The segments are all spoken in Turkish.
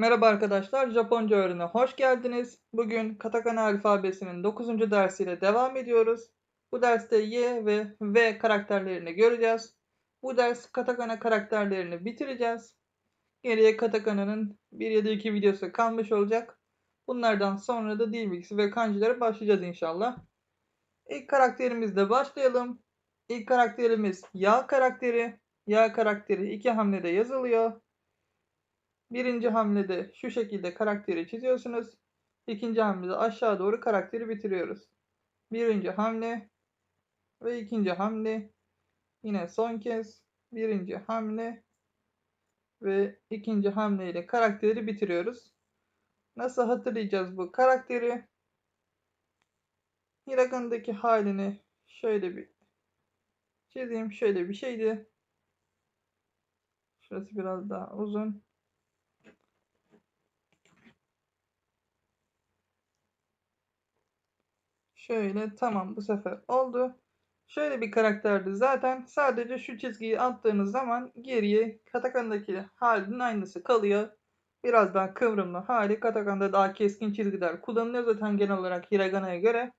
Merhaba arkadaşlar, Japonca öğrenine hoş geldiniz. Bugün katakana alfabesinin 9. dersiyle devam ediyoruz. Bu derste Y ve V karakterlerini göreceğiz. Bu ders katakana karakterlerini bitireceğiz. Geriye katakananın 1 ya da 2 videosu kalmış olacak. Bunlardan sonra da dil bilgisi ve kanjilere başlayacağız inşallah. İlk karakterimizle başlayalım. İlk karakterimiz Ya karakteri. Ya karakteri iki hamlede yazılıyor. Birinci hamlede şu şekilde karakteri çiziyorsunuz. İkinci hamlede aşağı doğru karakteri bitiriyoruz. Birinci hamle ve ikinci hamle. Yine son kez birinci hamle ve ikinci hamle ile karakteri bitiriyoruz. Nasıl hatırlayacağız bu karakteri? Hiragan'daki halini şöyle bir çizeyim. Şöyle bir şeydi. Şurası biraz daha uzun. Şöyle tamam bu sefer oldu. Şöyle bir karakterdi zaten. Sadece şu çizgiyi attığınız zaman geriye Katakan'daki halinin aynısı kalıyor. Biraz daha kıvrımlı hali. Katakan'da daha keskin çizgiler kullanılıyor zaten genel olarak Hiragana'ya göre.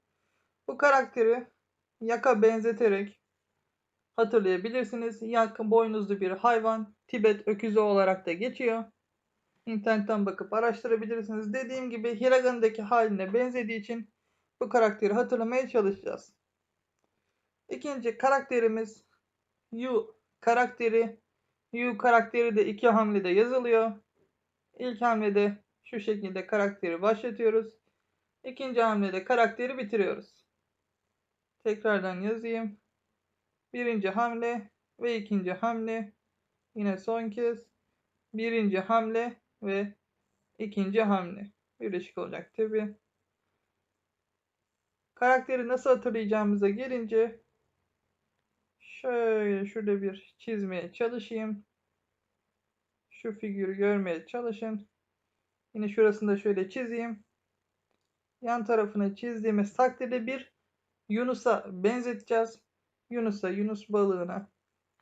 Bu karakteri Yaka benzeterek hatırlayabilirsiniz. Yak boynuzlu bir hayvan. Tibet öküzü olarak da geçiyor. İnternetten bakıp araştırabilirsiniz. Dediğim gibi Hiragana'daki haline benzediği için bu karakteri hatırlamaya çalışacağız. İkinci karakterimiz Yu karakteri. Yu karakteri de iki hamlede yazılıyor. İlk hamlede şu şekilde karakteri başlatıyoruz. İkinci hamlede karakteri bitiriyoruz. Tekrardan yazayım. Birinci hamle ve ikinci hamle. Yine son kez. Birinci hamle ve ikinci hamle. Birleşik olacak tabi. Karakteri nasıl hatırlayacağımıza gelince şöyle şurada bir çizmeye çalışayım. Şu figürü görmeye çalışın. Yine şurasını da şöyle çizeyim. Yan tarafını çizdiğimiz takdirde bir Yunus'a benzeteceğiz. Yunus'a, Yunus balığına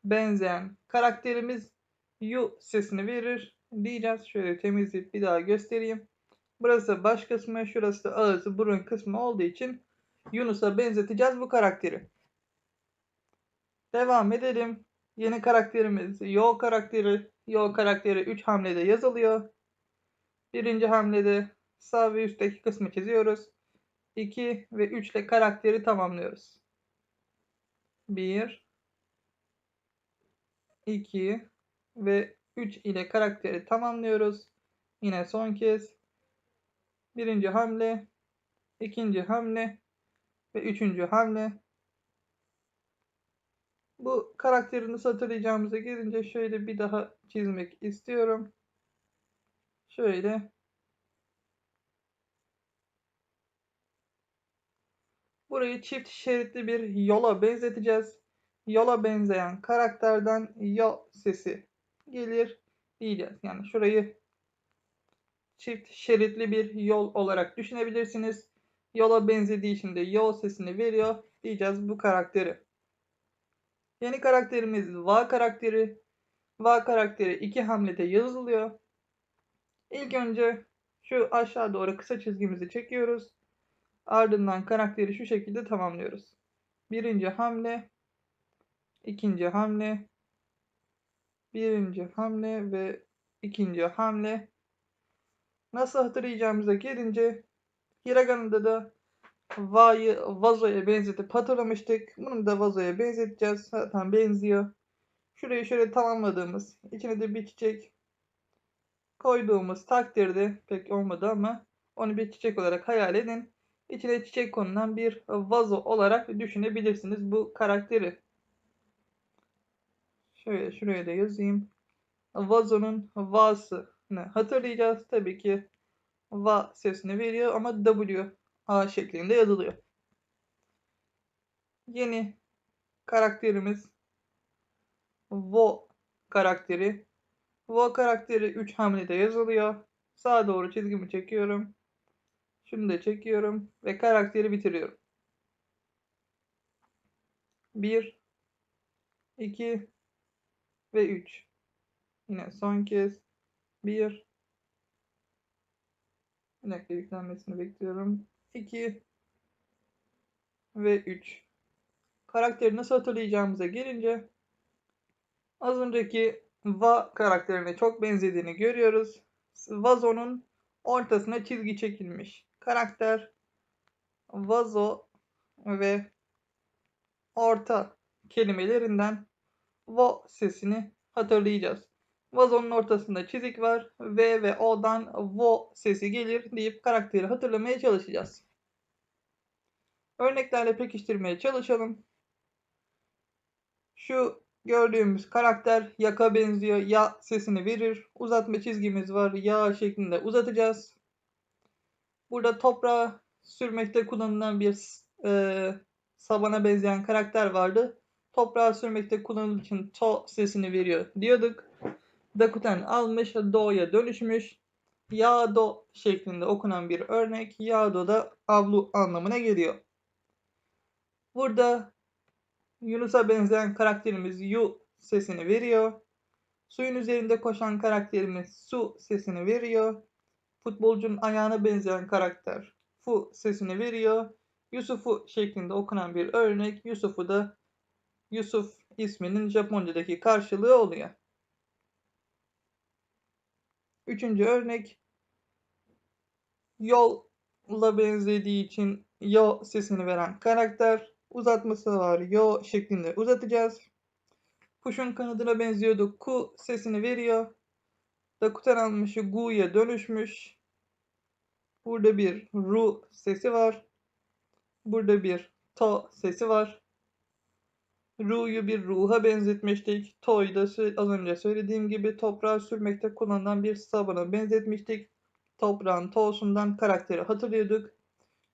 benzeyen karakterimiz Yu sesini verir diyeceğiz. Şöyle temizleyip bir daha göstereyim. Burası baş kısmı, şurası da ağzı, burun kısmı olduğu için Yunus'a benzeteceğiz bu karakteri. Devam edelim. Yeni karakterimiz Yo karakteri. Yo karakteri 3 hamlede yazılıyor. Birinci hamlede sağ ve üstteki kısmı çiziyoruz. 2 ve 3 ile karakteri tamamlıyoruz. 1 2 ve 3 ile karakteri tamamlıyoruz. Yine son kez birinci hamle, ikinci hamle ve üçüncü hamle. Bu karakteri nasıl hatırlayacağımıza gelince şöyle bir daha çizmek istiyorum. Şöyle. Burayı çift şeritli bir yola benzeteceğiz. Yola benzeyen karakterden yo sesi gelir diyeceğiz. Yani şurayı çift şeritli bir yol olarak düşünebilirsiniz. Yola benzediği için de yol sesini veriyor diyeceğiz bu karakteri. Yeni karakterimiz Va karakteri. Va karakteri iki hamlede yazılıyor. İlk önce şu aşağı doğru kısa çizgimizi çekiyoruz. Ardından karakteri şu şekilde tamamlıyoruz. Birinci hamle, ikinci hamle, birinci hamle ve ikinci hamle. Nasıl hatırlayacağımıza gelince Hiragana'da da va'yı vazoya benzetip hatırlamıştık. Bunu da vazoya benzeteceğiz. Zaten benziyor. Şurayı şöyle tamamladığımız, içine de bir çiçek koyduğumuz takdirde pek olmadı ama onu bir çiçek olarak hayal edin. İçine çiçek konulan bir vazo olarak düşünebilirsiniz bu karakteri. Şöyle şuraya da yazayım. Vazonun va'sını hatırlayacağız. Tabii ki va sesini veriyor ama W A şeklinde yazılıyor. Yeni karakterimiz Vo karakteri. Vo karakteri 3 hamlede yazılıyor. Sağa doğru çizgimi çekiyorum. Şunu da çekiyorum ve karakteri bitiriyorum. 1 2 ve 3. Yine son kez 1 Bir dakika yüklenmesini bekliyorum. 2 ve 3. Karakteri nasıl hatırlayacağımıza gelince az önceki Va karakterine çok benzediğini görüyoruz. Vazo'nun ortasına çizgi çekilmiş. Karakter vazo ve orta kelimelerinden vo sesini hatırlayacağız. Vazonun ortasında çizik var. V ve O'dan vo sesi gelir deyip karakteri hatırlamaya çalışacağız. Örneklerle pekiştirmeye çalışalım. Şu gördüğümüz karakter yaka benziyor. Ya sesini verir. Uzatma çizgimiz var. Ya şeklinde uzatacağız. Burada toprağa sürmekte kullanılan bir e, sabana benzeyen karakter vardı. Toprağa sürmekte kullanıldığı için to sesini veriyor diyorduk. Dakuten almış, do'ya dönüşmüş. Yağdo şeklinde okunan bir örnek. Yağdo da avlu anlamına geliyor. Burada Yunus'a benzeyen karakterimiz yu sesini veriyor. Suyun üzerinde koşan karakterimiz su sesini veriyor. Futbolcunun ayağına benzeyen karakter fu sesini veriyor. Yusuf'u şeklinde okunan bir örnek. Yusuf'u da Yusuf isminin Japonca'daki karşılığı oluyor. Üçüncü örnek yolla benzediği için yo sesini veren karakter uzatması var. Yo şeklinde uzatacağız. Kuşun kanadına benziyordu. Ku sesini veriyor. Dakuten almışı gu'ya dönüşmüş. Burada bir ru sesi var. Burada bir to sesi var. Ru'yu bir ruha benzetmiştik. To'yu da az önce söylediğim gibi toprağa sürmekte kullanılan bir sabuna benzetmiştik. Toprağın to'sundan karakteri hatırlıyorduk.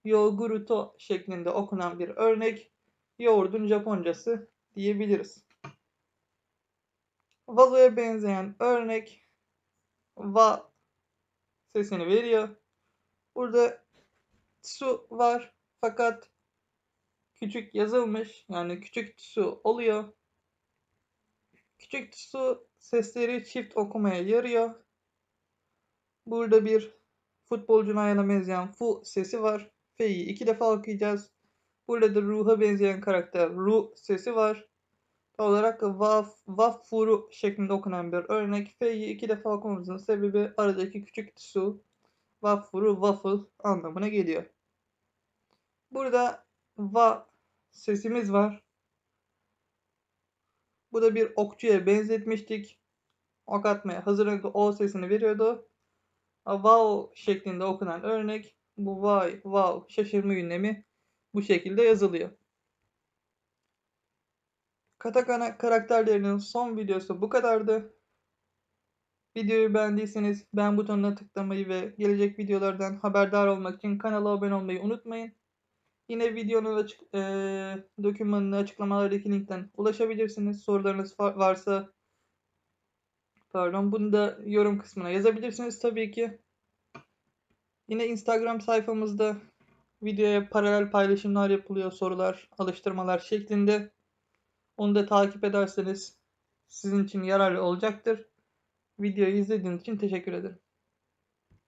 Yoguruto şeklinde okunan bir örnek. Yoğurdun Japoncası diyebiliriz. Vazo'ya benzeyen örnek va sesini veriyor. Burada su var fakat küçük yazılmış. Yani küçük su oluyor. Küçük su sesleri çift okumaya yarıyor. Burada bir futbolcunun ayağına benzeyen fu sesi var. Fe'yi iki defa okuyacağız. Burada da ruha benzeyen karakter ru sesi var. olarak vaf, vaffuru şeklinde okunan bir örnek. Fe'yi iki defa okumamızın sebebi aradaki küçük su vaffuru waffle anlamına geliyor. Burada va sesimiz var. Bu da bir okçuya benzetmiştik. Ok atmaya hazırlıklı o sesini veriyordu. Wow şeklinde okunan örnek. Bu vay, wow, şaşırma ünlemi bu şekilde yazılıyor. Katakana karakterlerinin son videosu bu kadardı. Videoyu beğendiyseniz beğen butonuna tıklamayı ve gelecek videolardan haberdar olmak için kanala abone olmayı unutmayın. Yine videonun açık, e, dokümanını açıklamalardaki linkten ulaşabilirsiniz. Sorularınız varsa pardon bunu da yorum kısmına yazabilirsiniz tabii ki. Yine Instagram sayfamızda videoya paralel paylaşımlar yapılıyor. Sorular, alıştırmalar şeklinde. Onu da takip ederseniz sizin için yararlı olacaktır. Videoyu izlediğiniz için teşekkür ederim.